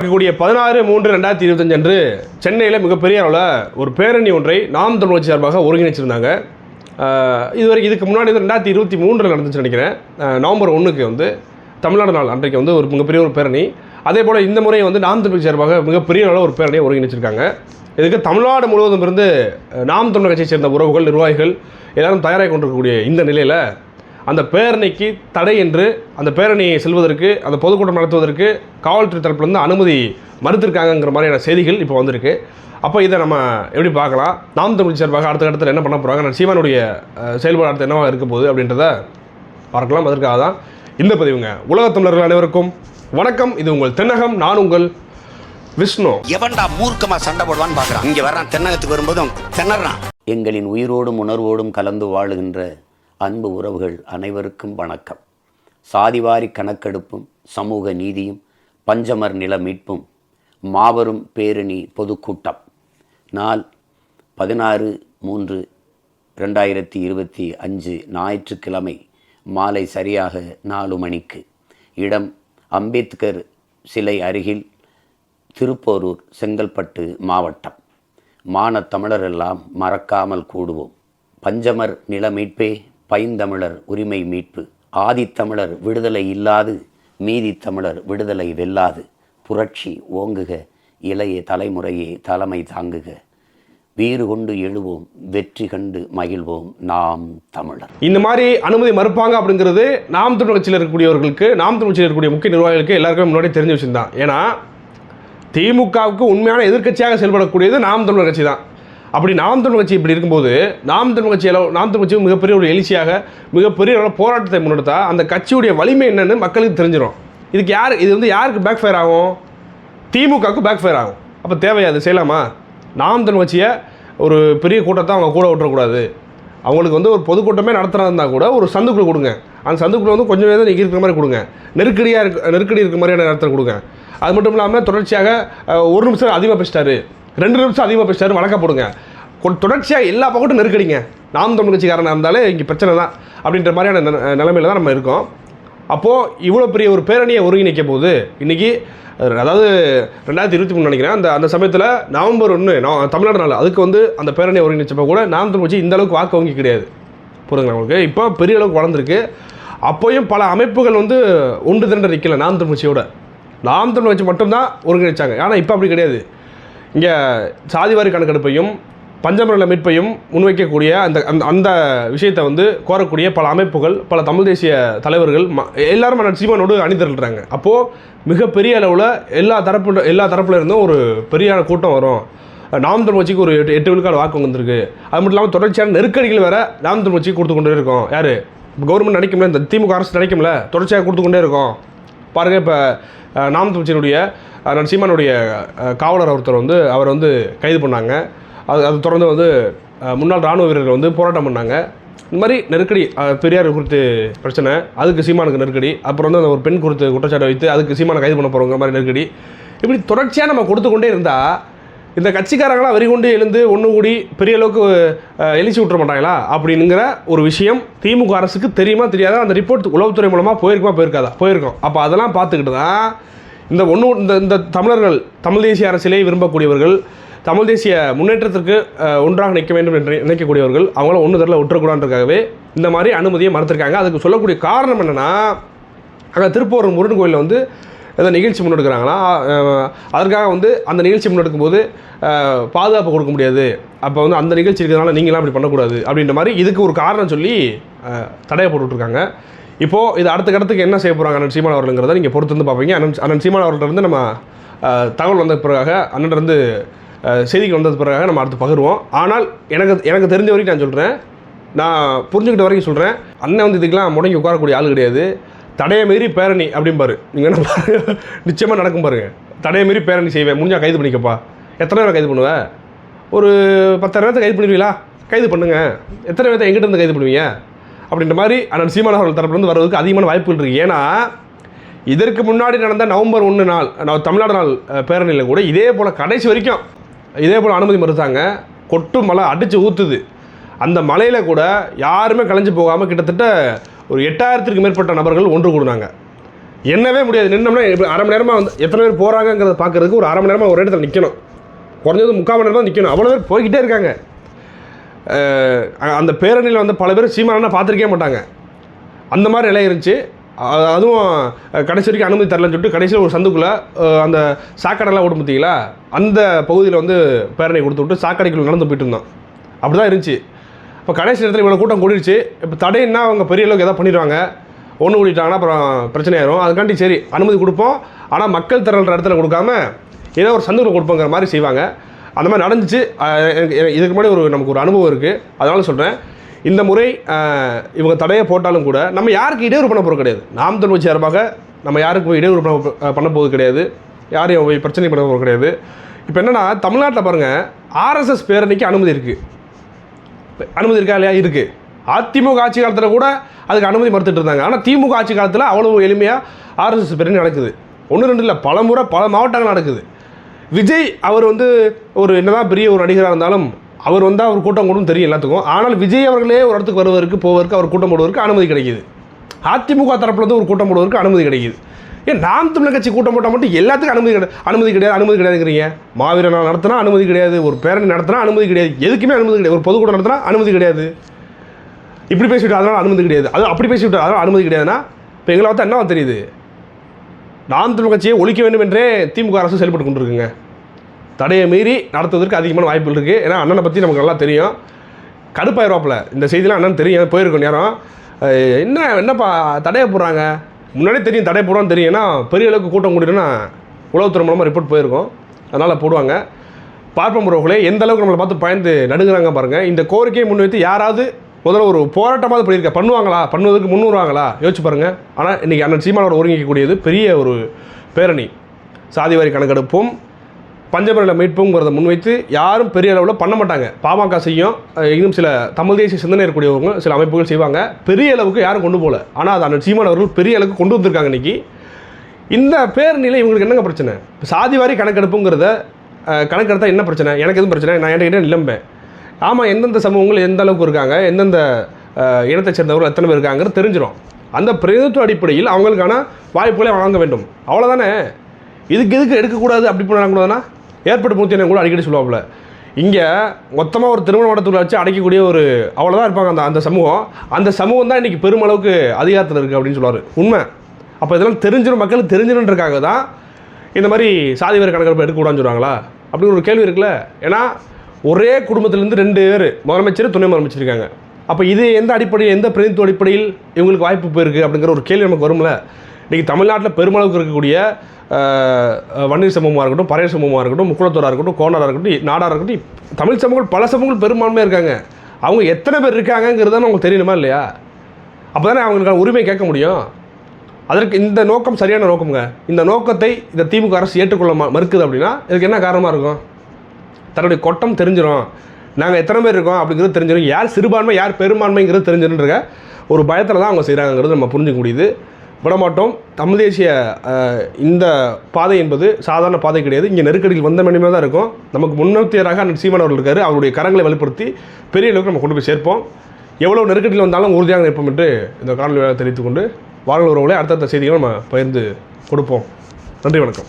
இருக்கக்கூடிய பதினாறு மூன்று ரெண்டாயிரத்தி இருபத்தஞ்சு அன்று சென்னையில் மிகப்பெரிய அளவில் ஒரு பேரணி ஒன்றை நாம் தமிழ் சார்பாக ஒருங்கிணைச்சிருந்தாங்க. இதுவரைக்கும் இதுக்கு முன்னாடி ரெண்டாயிரத்தி இருபத்தி மூன்றில் நடந்துச்சு நினைக்கிறேன். நவம்பர் ஒன்றுக்கு வந்து தமிழ்நாடு நாள் அன்றைக்கு வந்து ஒரு மிகப்பெரிய ஒரு பேரணி. அதே போல் இந்த முறை வந்து நாம் தமிழ் சார்பாக மிகப்பெரிய அளவில் ஒரு பேரணியை ஒருங்கிணைச்சிருக்காங்க. இதுக்கு தமிழ்நாடு முழுவதும் இருந்து நாம் தமிழ் கட்சியை சேர்ந்த உறவுகள் நிர்வாகிகள் எல்லாரும் தயாராகி கொண்டிருக்கக்கூடிய இந்த நிலையில் அந்த பேரணிக்கு தடை என்று அந்த பேரணியை செல்வதற்கு அந்த பொதுக்கூட்டம் நடத்துவதற்கு காவல்துறை தரப்புலேருந்து அனுமதி மறுத்திருக்காங்கங்கிற மாதிரியான செய்திகள் இப்போ வந்திருக்கு. அப்போ இதை நம்ம எப்படி பார்க்கலாம்? நாம் தமிழ் சார்பாக அடுத்த கட்டத்தில் என்ன பண்ண போகிறாங்க நான் சீமானுடைய செயல்பாடு அடுத்து என்னவாக இருக்க போகுது அப்படின்றத பார்க்கலாம். அதற்காக தான் இந்த பதிவுங்க. உலகத் தமிழர்கள் அனைவருக்கும் வணக்கம். இது உங்கள் தென்னகம் நான் உங்கள் விஷ்ணு. எவன்டா மூர்க்கமா சண்டை போடுவான்னு பாக்குறான் இங்க வர்றான். தென்னகத்துக்கு வரும்போதும் திணறான் எங்களின் உயிரோடும் உணர்வோடும் கலந்து வாழுகின்ற அன்பு உறவுகள் அனைவருக்கும் வணக்கம். சாதிவாரி கணக்கெடுப்பும் சமூக நீதியும் பஞ்சமர் நில மீட்பும் மாபெரும் பேரணி பொதுக்கூட்டம். நாள் பதினாறு மூன்று ரெண்டாயிரத்தி இருபத்தி அஞ்சு ஞாயிற்றுக்கிழமை மாலை சரியாக நாலு மணிக்கு. இடம் அம்பேத்கர் சிலை அருகில் திருப்போரூர் செங்கல்பட்டு மாவட்டம். மான தமிழரெல்லாம் மறக்காமல் கூடுவோம். பஞ்சமர் நில மீட்பே பைந்தமிழர் உரிமை மீட்பு. ஆதித்தமிழர் விடுதலை இல்லாது மீதி தமிழர் விடுதலை வெல்லாது. புரட்சி ஓங்குக இளைய தலைமுறையே தலைமை தாங்குக. வீறு கொண்டு எழுவோம் வெற்றி கண்டு மகிழ்வோம் நாம் தமிழர். இந்த மாதிரி அனுமதி மறுப்பாங்க அப்படிங்கிறது நாம் தமிழ் கட்சியில் இருக்கக்கூடியவர்களுக்கு நாம் தமிழ் கட்சியில் இருக்கக்கூடிய முக்கிய நிர்வாகிகளுக்கு எல்லாருக்கும் முன்னாடி தெரிஞ்ச விஷயம் தான் ஏன்னா திமுகவுக்கு உண்மையான எதிர்க்கட்சியாக செயல்படக்கூடியது நாம் தமிழர் கட்சி தான். அப்படி நாம் தமிழ் கட்சி இப்படி இருக்கும்போது நாம் தமிழ் கட்சியில் நாம் தமிழ் கட்சி மிகப்பெரிய ஒரு எழுச்சியாக மிகப்பெரிய ஒரு போராட்டத்தை முன்னெடுத்தா அந்த கட்சியுடைய வலிமை என்னன்னு மக்களுக்கு தெரிஞ்சிடும் இதுக்கு யார் இது வந்து யாருக்கு பேக் ஃபயர் ஆகும்? திமுகவுக்கு பேக் ஃபயர் ஆகும். அப்போ தேவையாது செய்யலாமா? நாம் தமிழ் கட்சியை ஒரு பெரிய கூட்டத்தை அவங்க கூட விட்டுறக்கூடாது. அவங்களுக்கு வந்து ஒரு பொதுக்கூட்டமே நடத்துறதா கூட ஒரு சந்துக்குள்ள கொடுங்க. அந்த சந்துக்குள்ள வந்து கொஞ்சம் நேரம் நீங்கள் இருக்கிற மாதிரி கொடுங்க. நெருக்கடியாக இருக்க நெருக்கடி இருக்கிற மாதிரியான நேரத்தில் கொடுங்க. அது மட்டும் இல்லாமல் தொடர்ச்சியாக ஒரு நிமிஷம் அதிகமாக பேசிட்டாரு. ரெண்டு நிமிஷம் அதிகமாக பேசிட்டாரு வழக்க போடுங்க. தொடர்ச்சியாக எல்லா பக்கத்தும் நெருக்கடிங்க. நாம் தமிழ் கட்சிக்காரனாக இருந்தாலே இங்கே பிரச்சனை தான் அப்படின்ற மாதிரியான நில- நிலைமையில தான் நம்ம இருக்கோம். அப்போது இவ்வளோ பெரிய ஒரு பேரணியை ஒருங்கிணைக்க போது இன்றைக்கி அதாவது ரெண்டாயிரத்தி இருபத்தி மூணு நினைக்கிறேன் அந்த அந்த சமயத்தில் நவம்பர் ஒன்று நான் தமிழ்நாடு நாள் அதுக்கு வந்து அந்த பேரணியை ஒருங்கிணைச்சப்போ கூட நாம் தமிழ் கட்சி இந்த அளவுக்கு வாக்கு வங்கி கிடையாது. புரியுதுங்களா உங்களுக்கு? இப்போ பெரிய அளவுக்கு வளர்ந்துருக்கு. அப்போயும் பல அமைப்புகள் வந்து ஒன்று திரண்டு நிற்கல நாம் தமிழ் கட்சியோட. நாம் தமிழ் கட்சி மட்டும்தான் ஒருங்கிணைச்சாங்க. ஆனால் இப்போ அப்படி கிடையாது. இங்கே சாதிவாரி கணக்கெடுப்பையும் பஞ்சமரல மீட்பையும் முன்வைக்கக்கூடிய அந்த அந்த அந்த விஷயத்தை வந்து கோரக்கூடிய பல அமைப்புகள் பல தமிழ் தேசிய தலைவர்கள் ம எல்லாரும் சீமானோடு அணிந்திருக்கிறாங்க அப்போது மிகப்பெரிய அளவில் எல்லா தரப்பு எல்லா தரப்புல இருந்தும் ஒரு பெரிய கூட்டம் வரும். நாம் தமிழ்ச்சிக்கு ஒரு எட்டு எட்டு விழுக்காடு வாக்கு வந்திருக்கு. அது மட்டும் இல்லாமல் தொடர்ச்சியான நெருக்கடிகள் வேற நாம் தமிழ்ச்சிக்கு கொடுத்து கொண்டே இருக்கோம். யார்? கவர்மெண்ட் நினைக்கும்ல இந்த திமுக அரசு நினைக்கும்ல தொடர்ச்சியாக கொடுத்து கொண்டே இருக்கோம். பாருங்கள் இப்போ நாம் தமிழ்ச்சியினுடைய நான் சீமானுடைய காவலர் ஒருத்தர் வந்து அவர் வந்து கைது பண்ணாங்க. அது அது தொடர்ந்து வந்து முன்னாள் ராணுவ வீரர்கள் வந்து போராட்டம் பண்ணாங்க. இந்த மாதிரி நெருக்கடி பெரியார் குறித்து பிரச்சனை அதுக்கு சீமானுக்கு நெருக்கடி அப்புறம் வந்து அந்த ஒரு பெண் குறித்து குற்றச்சாட்டை வைத்து அதுக்கு சீமானை கைது பண்ண போகிறவங்க மாதிரி நெருக்கடி. இப்படி தொடர்ச்சியாக நம்ம கொடுத்து கொண்டே இருந்தால் இந்த கட்சிக்காரங்களாம் வெறி கொண்டு எழுந்து ஒன்று கூடி பெரிய அளவுக்கு எழுச்சி விட்டுற மாட்டாங்களா? அப்படிங்கிற ஒரு விஷயம் திமுக அரசுக்கு தெரியுமா தெரியாதா? அந்த ரிப்போர்ட் உளவுத்துறை மூலமாக போயிருக்குமா போயிருக்காதா? போயிருக்கோம். அப்போ அதெல்லாம் பார்த்துக்கிட்டு தான் இந்த ஒன்று இந்த இந்த தமிழர்கள் தமிழ் தேசிய அரசியலை விரும்பக்கூடியவர்கள் தமிழ் தேசிய முன்னேற்றத்திற்கு ஒன்றாக நிற்க வேண்டும் என்று நினைக்கக்கூடியவர்கள் அவங்கள ஒன்று தரல விட்டுறக்கூடாதுக்காகவே இந்த மாதிரி அனுமதியை மறுத்திருக்காங்க. அதுக்கு சொல்லக்கூடிய காரணம் என்னென்னா அங்கே திருப்பூர் முருகன் கோயிலில் வந்து ஏதோ நிகழ்ச்சி முன்னெடுக்கிறாங்கன்னா அதற்காக வந்து அந்த நிகழ்ச்சி முன்னெடுக்கும் போது பாதுகாப்பு கொடுக்க முடியாது. அப்போ வந்து அந்த நிகழ்ச்சி இருக்கிறதுனால நீங்களாம் அப்படி பண்ணக்கூடாது அப்படின்ற மாதிரி இதுக்கு ஒரு காரணம் சொல்லி தடையை போட்டுட்ருக்காங்க இப்போது இது அடுத்த கட்டத்துக்கு என்ன செய்ய போகிறாங்க அண்ணன் சீமான் அவர்களுங்கிறத நீங்கள் பொறுத்து வந்து பார்ப்பீங்க. அண்ணன் அண்ணன் சீமான் அவர்கள்ட்ட நம்ம தகவல் வந்த பிறகாக அண்ணன்டருந்து செய்திகள் வந்தது பிறகாக நம்ம அடுத்து பகிர்வோம். ஆனால் எனக்கு எனக்கு தெரிஞ்ச வரைக்கும் நான் சொல்கிறேன் நான் புரிஞ்சுக்கிட்ட வரைக்கும் சொல்கிறேன் அண்ணன் வந்து இதுக்கெல்லாம் முடங்கி உட்காரக்கூடிய ஆள் கிடையாது. தடையை மீறி பேரணி அப்படிம்பாரு. நீங்கள் என்ன பாருங்க நிச்சயமாக நடக்கும் பாருங்க. தடையை மீறி பேரணி செய்வேன். முடிஞ்சால் கைது பண்ணிக்கப்பா. எத்தனை பேரை கைது பண்ணுவேன் ஒரு பத்தாயிரம் பேர்த்த கைது பண்ணுவீங்களா கைது பண்ணுங்கள் எத்தனை பேர்த்த எங்கிட்ட இருந்து கைது பண்ணுவீங்க? அப்படின்ற மாதிரி அண்ணன் சீமான அவர்கள் தரப்புலேருந்து வர்றதுக்கு அதிகமான வாய்ப்புகள் இருக்குது ஏன்னா இதற்கு முன்னாடி நடந்த நவம்பர் ஒன்று நாள் நான் தமிழ்நாடு நாள் பேரணியில் கூட இதே போல் கடைசி வரைக்கும் இதே போல் அனுமதி மறுத்தாங்க. கொட்டு மழை அடித்து ஊற்றுது அந்த மலையில் கூட யாருமே கலைஞ்சு போகாமல் கிட்டத்தட்ட ஒரு எட்டாயிரத்திற்கு மேற்பட்ட நபர்கள் ஒன்று கூடுனாங்க. என்னவே முடியாது. நின்னோம்னா அரை மணி நேரமாக வந்து எத்தனை பேர் போகிறாங்கங்கிறத பார்க்குறதுக்கு ஒரு அரை மணி நேரமாக ஒரு இடத்துல நிற்கணும் குறைஞ்சது முக்கால் மணி நேரம் தான் நிற்கணும் அவ்வளோ பேர் போய்கிட்டே இருக்காங்க. அந்த பேரணியில் வந்து பல பேர் சீமானா பார்த்துருக்கே மாட்டாங்க. அந்த மாதிரி நிலை இருந்துச்சு. அதுவும் கடைசி வரைக்கும் அனுமதி தரலன்னு சொல்லிட்டு கடைசியில் ஒரு சந்துக்குள்ளே அந்த சாக்கடைலாம் ஓடும் பார்த்தீங்களா? அந்த பகுதியில் வந்து பேரணி கொடுத்து விட்டு சாக்கடைக்குள்ளே நடந்து போயிட்டு இருந்தோம் அப்படி தான் இருந்துச்சு. இப்போ கடைசி நேரத்தில் இவ்வளோ கூட்டம் கூடிடுச்சு இப்போ தடைன்னா அவங்க பெரிய அளவுக்கு எதாவது பண்ணிடுவாங்க. ஒன்று கூட்டிட்டாங்கன்னா அப்புறம் பிரச்சனை ஆயிரும். அதுக்காண்டி சரி அனுமதி கொடுப்போம். ஆனால் மக்கள் திரள்ற இடத்துல கொடுக்காம ஏதோ ஒரு சந்துக்குள்ள கொடுப்போங்கிற மாதிரி செய்வாங்க. அந்த மாதிரி நடந்துச்சு. எனக்கு இதுக்கு முன்னாடி ஒரு நமக்கு ஒரு அனுபவம் இருக்குது அதனால சொல்கிறேன் இந்த முறை இவங்க தடையை போட்டாலும் கூட நம்ம யாருக்கு இடையூறு பண்ண போகிறது கிடையாது. நாம் தமிழ் சார்பாக நம்ம யாருக்கும் இடையூறு பண்ண பண்ண போகிறது கிடையாது. யாரையும் போய் பிரச்சனை பண்ண போகிறது கிடையாது. இப்போ என்னென்னா தமிழ்நாட்டில் பாருங்கள் ஆர்எஸ்எஸ் பேரணிக்கு அனுமதி இருக்குது அனுமதி இருக்கா இல்லையா? இருக்குது அதிமுக ஆட்சி காலத்தில் கூட அதுக்கு அனுமதி மறுத்துட்டு இருந்தாங்க. ஆனால் திமுக ஆட்சி காலத்தில் அவ்வளோ எளிமையாக ஆர்எஸ்எஸ் பேரணி நடக்குது. ஒன்று ரெண்டு இல்லை. பல முறை பல மாவட்டங்கள் நடக்குது. விஜய் அவர் வந்து ஒரு என்னதான் பெரிய ஒரு நடிகராக இருந்தாலும் அவர் வந்தால் அவர் கூட்டம் கூடும் தெரியும் எல்லாத்துக்கும். ஆனால் விஜய் அவர்களே ஒரு இடத்துக்கு வருவதற்கு போவதற்கு அவர் கூட்டம் போடுவதற்கு அனுமதி கிடைக்குது. அதிமுக தரப்புலேருந்து ஒரு கூட்டம் போடுவதற்கு அனுமதி கிடைக்குது. ஏன் நாம் தமிழர் கட்சி கூட்டம் போட்டால் மட்டும் எல்லாத்துக்கும் அனுமதி கிடையாது அனுமதி கிடையாது அனுமதி கிடையாதுங்கிறீங்க? மாவீர நாள் நடத்தினா அனுமதி கிடையாது ஒரு பேரணி நடத்தினா அனுமதி கிடையாது எதுக்குமே அனுமதி கிடையாது ஒரு பொதுக்கூட்டம் நடத்தினா அனுமதி கிடையாது. இப்படி பேசிவிட்டு அதனால் அனுமதி கிடையாது. அது அப்படி பேசிவிட்டு அதனால் அனுமதி கிடையாதுன்னா இப்போ எங்களை பார்த்தா என்ன தெரியுது? நாம் தமிழ் கட்சியை ஒழிக்க வேண்டும் என்றே திமுக அரசு செயல்பட்டு கொண்டிருக்குங்க. தடையை மீறி நடத்துவதற்கு அதிகமான வாய்ப்புகள் இருக்குது ஏன்னா அண்ணனை பற்றி நமக்கு நல்லா தெரியும். கடுப்பாயிருவாப்புல. இந்த செய்திலாம் அண்ணன் தெரியும். போயிருக்கும் நேரம். என்ன என்னப்பா தடையை போடுறாங்க? முன்னாடியே தெரியும் தடை போடுவான்னு தெரியும். ஏன்னா பெரிய அளவுக்கு கூட்டம் கூட்டிட்டுனா உளவுத்துறை மூலமாக ரிப்போர்ட் போயிருக்கோம். அதனால் போடுவாங்க. பார்ப்போம் உறவுகளே எந்த அளவுக்கு நம்மளை பார்த்து பயந்து நடுங்கிறாங்க பாருங்கள் இந்த கோரிக்கையை முன்வைத்து யாராவது முதல்ல ஒரு போராட்டமாவது பண்ணியிருக்க பண்ணுவாங்களா? பண்ணுவதற்கு முன் வருவாங்களா யோசிச்சு பாருங்கள் ஆனால் இன்றைக்கி அண்ணன் சீமானோட ஒருங்கிக்கக்கூடியது பெரிய ஒரு பேரணி. சாதிவாரி கணக்கெடுப்பும். பஞ்சபரில் மீட்புங்கிறத முன்வைத்து யாரும் பெரிய அளவில் பண்ண மாட்டாங்க. பாமக செய்யும் இன்னும் சில தமிழ் தேசிய சிந்தனை இருக்கக்கூடியவங்க சில அமைப்புகள் செய்வாங்க. பெரிய அளவுக்கு யாரும் கொண்டு போகல. ஆனால் அது அண்ணன் சீமான் அவர்கள் பெரிய அளவுக்கு கொண்டு வந்திருக்காங்க இன்னைக்கு. இந்த பேரணியில் இவங்களுக்கு என்னங்க பிரச்சனை? சாதி சாதிவாரி கணக்கெடுப்புங்கிறத கணக்கெடுத்தால் என்ன பிரச்சனை? எனக்கு எதுவும் பிரச்சனை நான் என்கிட்ட நிலம்பேன் ஆமாம் எந்தெந்த சமூகங்கள் எந்த அளவுக்கு இருக்காங்க? எந்தெந்த இனத்தை சேர்ந்தவர்கள் எத்தனை பேர் இருக்காங்கிறது தெரிஞ்சிடும் அந்த பிரதிநிதித்துவ அடிப்படையில் அவங்களுக்கான வாய்ப்புகளை வழங்க வேண்டும். அவ்வளோதானே இதுக்கு எதுக்கு எடுக்கக்கூடாது அப்படி பண்ணக்கூடாதுன்னா? ஏற்பட்டு மூர்த்தி என்ன கூட அடிக்கடி சொல்லுவாப்புல. இங்கே மொத்தமாக ஒரு திருமண மண்டபத்தில் வச்சு அடைக்கக்கூடிய ஒரு அவ்வளோதான் இருப்பாங்க அந்த அந்த சமூகம். அந்த சமூகம் தான் இன்றைக்கி பெருமளவுக்கு அதிகாரத்தில் இருக்குது அப்படின்னு சொல்லுவார். உண்மை. அப்போ இதெல்லாம் தெரிஞ்சிடும் மக்கள் தெரிஞ்சிடும்ன்றக்காக தான் இந்த மாதிரி சாதி வேறு கணக்கெடுப்பு எடுக்கக்கூடாதுன்னு சொல்கிறாங்களா அப்படின்னு ஒரு கேள்வி இருக்குல்ல. ஏன்னா ஒரே குடும்பத்திலேருந்து ரெண்டு பேர் முதலமைச்சர் துணை முதலமைச்சர் இருக்காங்க. அப்போ இது எந்த அடிப்படையில் எந்த பிரதித்துவ அடிப்படையில் இவங்களுக்கு வாய்ப்பு போயிருக்கு அப்படிங்கிற ஒரு கேள்வி நமக்கு வரும்ல. இன்றைக்கி தமிழ்நாட்டில் பெருமளவுக்கு இருக்கக்கூடிய வன்னியர் சமூகமாக இருக்கட்டும் பறையர் சமூகமாக இருக்கட்டும் முக்குளத்தூராக இருக்கட்டும் கோணராக இருக்கட்டும் நாடாக இருக்கட்டும் தமிழ் சமூகங்கள் பல சமூகங்கள் பெரும்பான்மையாக இருக்காங்க. அவங்க எத்தனை பேர் இருக்காங்கங்கிறது அவங்களுக்கு தெரியணுமா இல்லையா? அப்போ தானே அவங்களுக்கான உரிமை கேட்க முடியும். அதற்கு இந்த நோக்கம் சரியான நோக்கம்ங்க. இந்த நோக்கத்தை இந்த திமுக அரசு ஏற்றுக்கொள்ள மறுக்குது அப்படின்னா இதுக்கு என்ன காரணமாக இருக்கும்? தன்னுடைய கொட்டம் தெரிஞ்சிடும் நாங்கள் எத்தனை பேர் இருக்கோம் அப்படிங்கிறது தெரிஞ்சிடும் யார் சிறுபான்மை யார் பெரும்பான்மைங்கிறது தெரிஞ்சிருன்ற ஒரு பயத்தில் தான் அவங்க செய்கிறாங்கிறது நம்ம புரிஞ்சுக்க முடியுது. விடமாட்டோம். தமிழ் தேசிய இந்த பாதை என்பது சாதாரண பாதை கிடையாது. இங்கே நெருக்கடியில் வந்த மணிமே தான் இருக்கும். நமக்கு முன்னோத்தியராக அண்ணன் சீமான் அவர்கள் இருக்காரு. அவருடைய கரங்களை வெளிப்படுத்தி பெரிய அளவுக்கு நம்ம கொண்டு போய் சேர்ப்போம். எவ்வளோ நெருக்கடியில் வந்தாலும் உறுதியாக நிற்போம் என்று இந்த காணொலி தெரிவித்துக்கொண்டு வாழ்வு உறவுகளை அடுத்தடுத்த செய்திகளை நம்ம பகிர்ந்து கொடுப்போம். நன்றி வணக்கம்.